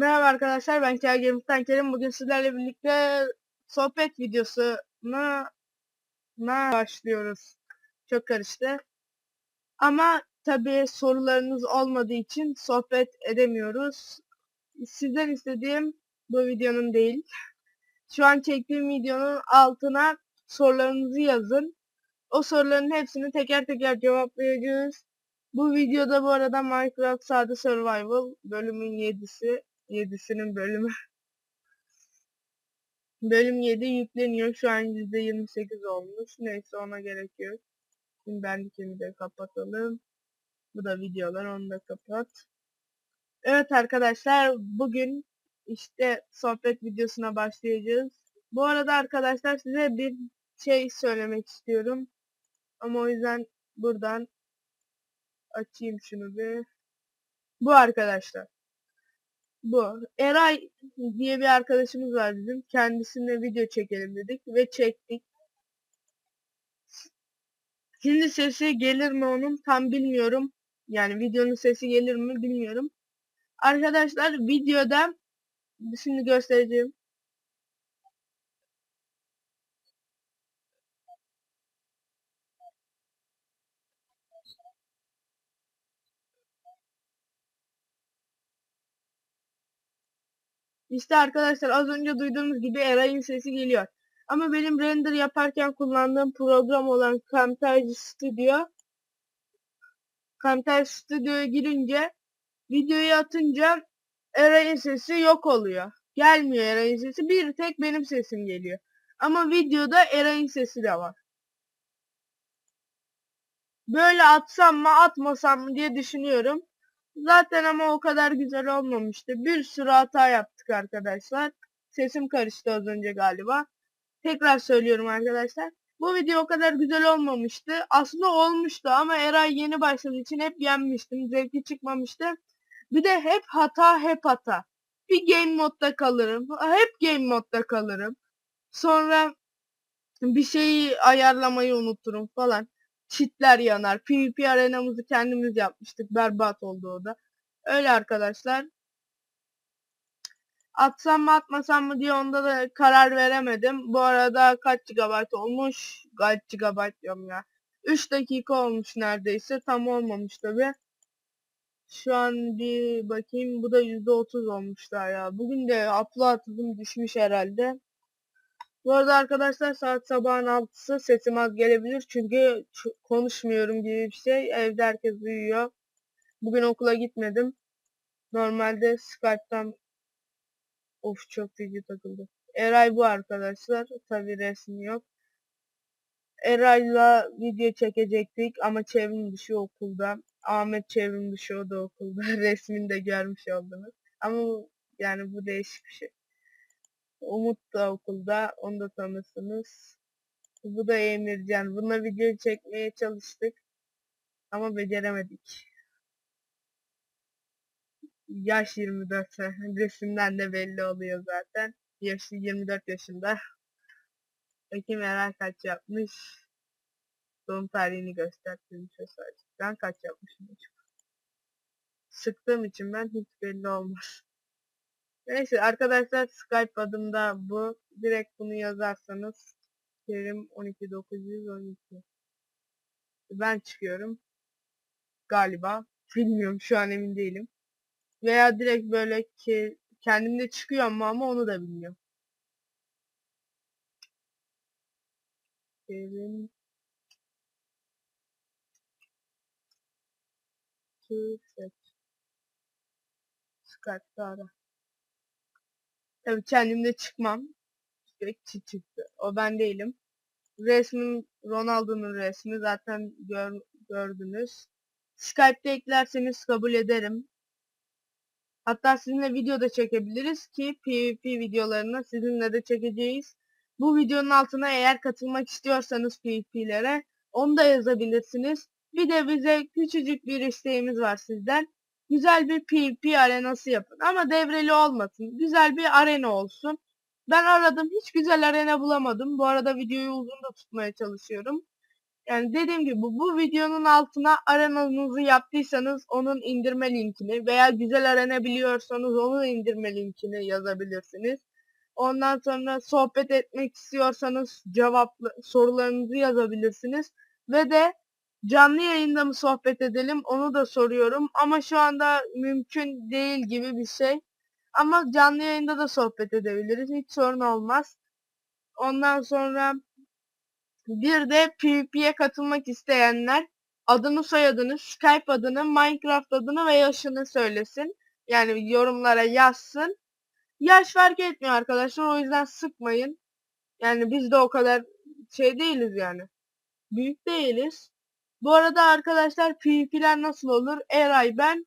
Merhaba arkadaşlar ben Kel Games'ten Kerim. Bugün sizlerle birlikte sohbet videosuna na başlıyoruz. Çok karıştı. Ama tabii sorularınız olmadığı için sohbet edemiyoruz. Sizden istediğim bu videonun değil. Şu an çektiğim videonun altına sorularınızı yazın. O soruların hepsini teker teker cevaplayacağız. Bu videoda bu arada Minecraft Sade Survival bölümün 7'si 7'sinin bölümü. Bölüm 7 yükleniyor. Şu an %28 olmuş. Neyse ona gerek yok. Şimdi bendikini de kapatalım. Bu da videolar onu da kapat. Evet arkadaşlar bugün işte sohbet videosuna başlayacağız. Bu arada arkadaşlar size bir şey söylemek istiyorum. Ama o yüzden buradan açayım şunu bir. Bu arkadaşlar. Bu. Eray diye bir arkadaşımız var bizim. Kendisine video çekelim dedik ve çektik. Şimdi sesi gelir mi onun tam bilmiyorum. Yani videonun sesi gelir mi bilmiyorum. Arkadaşlar videoda şimdi göstereceğim. İşte arkadaşlar az önce duyduğunuz gibi Eray'ın sesi geliyor. Ama benim render yaparken kullandığım program olan Camtasia Studio Camtasia Studio'ya girince videoyu atınca Eray'ın sesi yok oluyor. Gelmiyor Eray'ın sesi. Bir tek benim sesim geliyor. Ama videoda Eray'ın sesi de var. Böyle atsam mı atmasam mı diye düşünüyorum. Zaten ama o kadar güzel olmamıştı. Bir sürü hata yaptık arkadaşlar. Sesim karıştı az önce galiba. Tekrar söylüyorum arkadaşlar. Bu video o kadar güzel olmamıştı. Aslında olmuştu ama Eray yeni başladığı için hep yenmiştim. Zevki çıkmamıştı. Bir de hep hata hep hata. Bir game modda kalırım. Hep game modda kalırım. Sonra bir şeyi ayarlamayı unuturum falan. Çitler yanar. PvP arenamızı kendimiz yapmıştık. Berbat oldu o da. Öyle arkadaşlar. Atsam mı atmasam mı diye onda da karar veremedim. Bu arada kaç GB olmuş? Kaç GB diyorum ya. 3 dakika olmuş neredeyse. Tam olmamış tabi. Şu an bir bakayım. Bu da %30 olmuş daha ya. Bugün de upload hızım düşmüş herhalde. Bu arada arkadaşlar saat sabahın 6'sı sesim az gelebilir. Çünkü konuşmuyorum gibi bir şey. Evde herkes uyuyor. Bugün okula gitmedim. Normalde Skype'tan Of çok feci takıldı. Eray bu arkadaşlar. Tabi resmi yok. Eray'la video çekecektik ama çevrim dışı okulda. Ahmet çevrim dışı o da okulda. Resmini de görmüş oldunuz. Ama yani bu değişik bir şey. Umut da okulda. Onu da tanırsınız. Bu da Emircan. Bununla video çekmeye çalıştık. Ama beceremedik. Yaş 24. Resimden de belli oluyor zaten. Yaşı 24 yaşında. Bakayım Eray kaç yapmış. Doğum tarihini gösterdim sadece. Ben kaç yapmışım acaba? Sıktığım için ben hiç belli olmaz. Neyse arkadaşlar Skype adımda bu. Direkt bunu yazarsanız Kerim 12912 Ben çıkıyorum. Galiba. Bilmiyorum şu an emin değilim. Veya direkt böyle ki kendimde çıkıyor ama ama onu da bilmiyorum. Kerim Set Skype'da ara. Tabii kendimde çıkmam. Direkt çıktı. O ben değilim. Resmim Ronaldo'nun resmi zaten gör, gördünüz. Skype'de eklerseniz kabul ederim. Hatta sizinle video da çekebiliriz ki PvP videolarını sizinle de çekeceğiz. Bu videonun altına eğer katılmak istiyorsanız PvP'lere onu da yazabilirsiniz. Bir de bize küçücük bir isteğimiz var sizden. Güzel bir PvP arenası yapın ama devreli olmasın. Güzel bir arena olsun. Ben aradım hiç güzel arena bulamadım. Bu arada videoyu uzun da tutmaya çalışıyorum. Yani dediğim gibi bu, videonun altına aranızı yaptıysanız onun indirme linkini veya güzel aranabiliyorsanız onun indirme linkini yazabilirsiniz. Ondan sonra sohbet etmek istiyorsanız cevaplı sorularınızı yazabilirsiniz. Ve de canlı yayında mı sohbet edelim onu da soruyorum. Ama şu anda mümkün değil gibi bir şey. Ama canlı yayında da sohbet edebiliriz. Hiç sorun olmaz. Ondan sonra bir de PvP'ye katılmak isteyenler adını soyadını, Skype adını, Minecraft adını ve yaşını söylesin. Yani yorumlara yazsın. Yaş fark etmiyor arkadaşlar o yüzden sıkmayın. Yani biz de o kadar şey değiliz yani. Büyük değiliz. Bu arada arkadaşlar PvP'ler nasıl olur? Eray ben,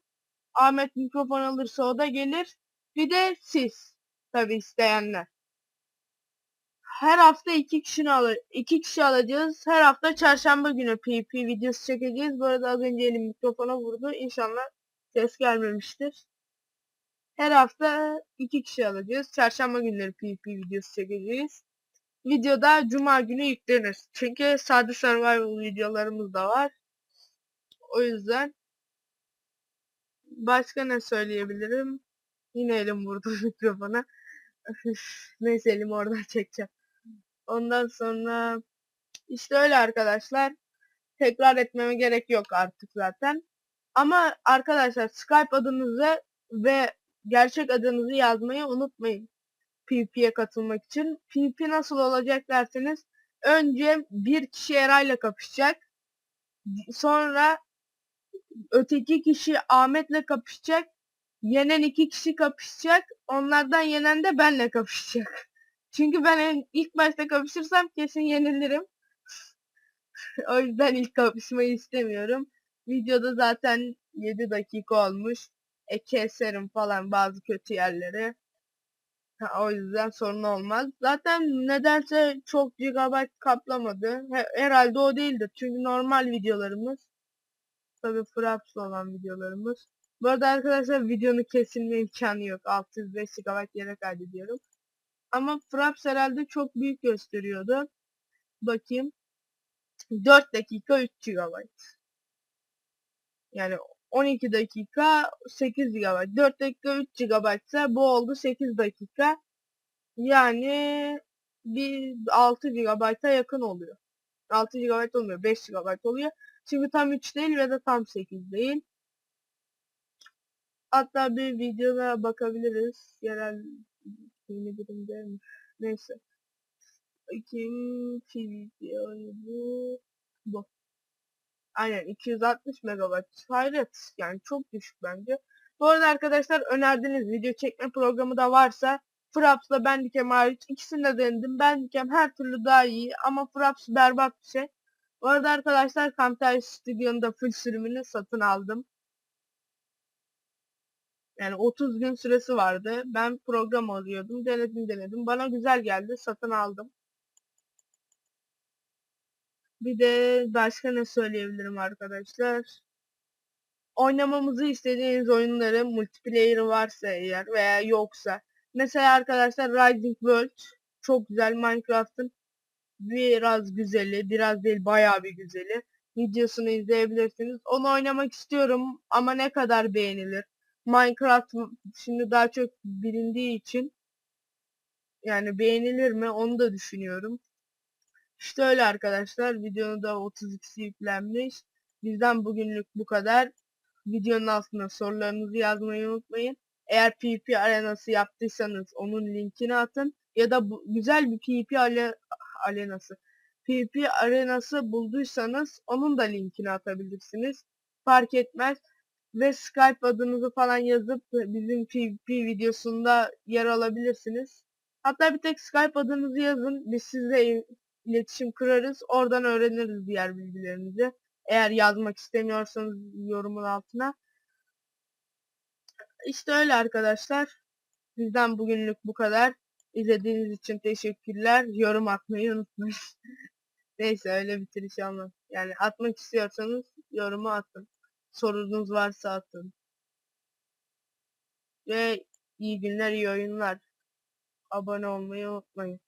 Ahmet mikrofon alırsa o da gelir. Bir de siz tabi isteyenler. Her hafta iki kişini al iki kişi alacağız. Her hafta çarşamba günü PvP videosu çekeceğiz. Bu arada az önce elim mikrofona vurdu. İnşallah ses gelmemiştir. Her hafta iki kişi alacağız. Çarşamba günleri PvP videosu çekeceğiz. Videoda cuma günü yüklenir. Çünkü sade survival videolarımız da var. O yüzden başka ne söyleyebilirim? Yine elim vurdu mikrofona. Neyse elim oradan çekeceğim. Ondan sonra işte öyle arkadaşlar. Tekrar etmeme gerek yok artık zaten. Ama arkadaşlar Skype adınızı ve gerçek adınızı yazmayı unutmayın. PvP'ye katılmak için. PvP nasıl olacak derseniz önce bir kişi Eray'la kapışacak. Sonra öteki kişi Ahmet'le kapışacak. Yenen iki kişi kapışacak. Onlardan yenen de benle kapışacak. Çünkü ben en, ilk başta kapışırsam kesin yenilirim. o yüzden ilk kapışmayı istemiyorum. Videoda zaten 7 dakika olmuş. E keserim falan bazı kötü yerleri. O yüzden sorun olmaz. Zaten nedense çok GB kaplamadı. He, herhalde o değildir. Çünkü normal videolarımız. Tabi Fraps olan videolarımız. Bu arada arkadaşlar videonun kesilme imkanı yok. 605 GB yere kaydediyorum. Ama Fraps herhalde çok büyük gösteriyordu. Bakayım. 4 dakika 3 GB. Yani 12 dakika 8 GB. 4 dakika 3 GB ise bu oldu 8 dakika. Yani bir 6 GB'a yakın oluyor. 6 GB olmuyor. 5 GB oluyor. Çünkü tam 3 değil ve de tam 8 değil. Hatta bir videoda bakabiliriz. Yerel yeni birimde neyse. Bakayım video bu. Bu. Aynen 260 megabayt. Hayret. Yani çok düşük bence. Bu arada arkadaşlar önerdiğiniz video çekme programı da varsa Fraps'la Bandicam hariç ikisini de denedim. Bandicam her türlü daha iyi ama Fraps berbat bir şey. Bu arada arkadaşlar Camtasia Studio'nun da full sürümünü satın aldım. Yani 30 gün süresi vardı. Ben program arıyordum. Denedim denedim. Bana güzel geldi. Satın aldım. Bir de başka ne söyleyebilirim arkadaşlar? Oynamamızı istediğiniz oyunları multiplayer varsa eğer veya yoksa. Mesela arkadaşlar Rising World çok güzel Minecraft'ın biraz güzeli, biraz değil bayağı bir güzeli. Videosunu izleyebilirsiniz. Onu oynamak istiyorum ama ne kadar beğenilir? Minecraft şimdi daha çok bilindiği için yani beğenilir mi onu da düşünüyorum. İşte öyle arkadaşlar. Videonun da 32'si yüklenmiş. Bizden bugünlük bu kadar. Videonun altına sorularınızı yazmayı unutmayın. Eğer PvP arenası yaptıysanız onun linkini atın. Ya da bu, güzel bir PvP ale, arenası. PvP arenası bulduysanız onun da linkini atabilirsiniz. Fark etmez. Ve Skype adınızı falan yazıp bizim PvP videosunda yer alabilirsiniz. Hatta bir tek Skype adınızı yazın. Biz sizle iletişim kurarız. Oradan öğreniriz diğer bilgilerinizi. Eğer yazmak istemiyorsanız yorumun altına. İşte öyle arkadaşlar. Bizden bugünlük bu kadar. İzlediğiniz için teşekkürler. Yorum atmayı unutmayın. Neyse öyle bitiriş olmaz. Yani atmak istiyorsanız yorumu atın. Sorunuz varsa atın. Ve iyi günler, iyi oyunlar. Abone olmayı unutmayın.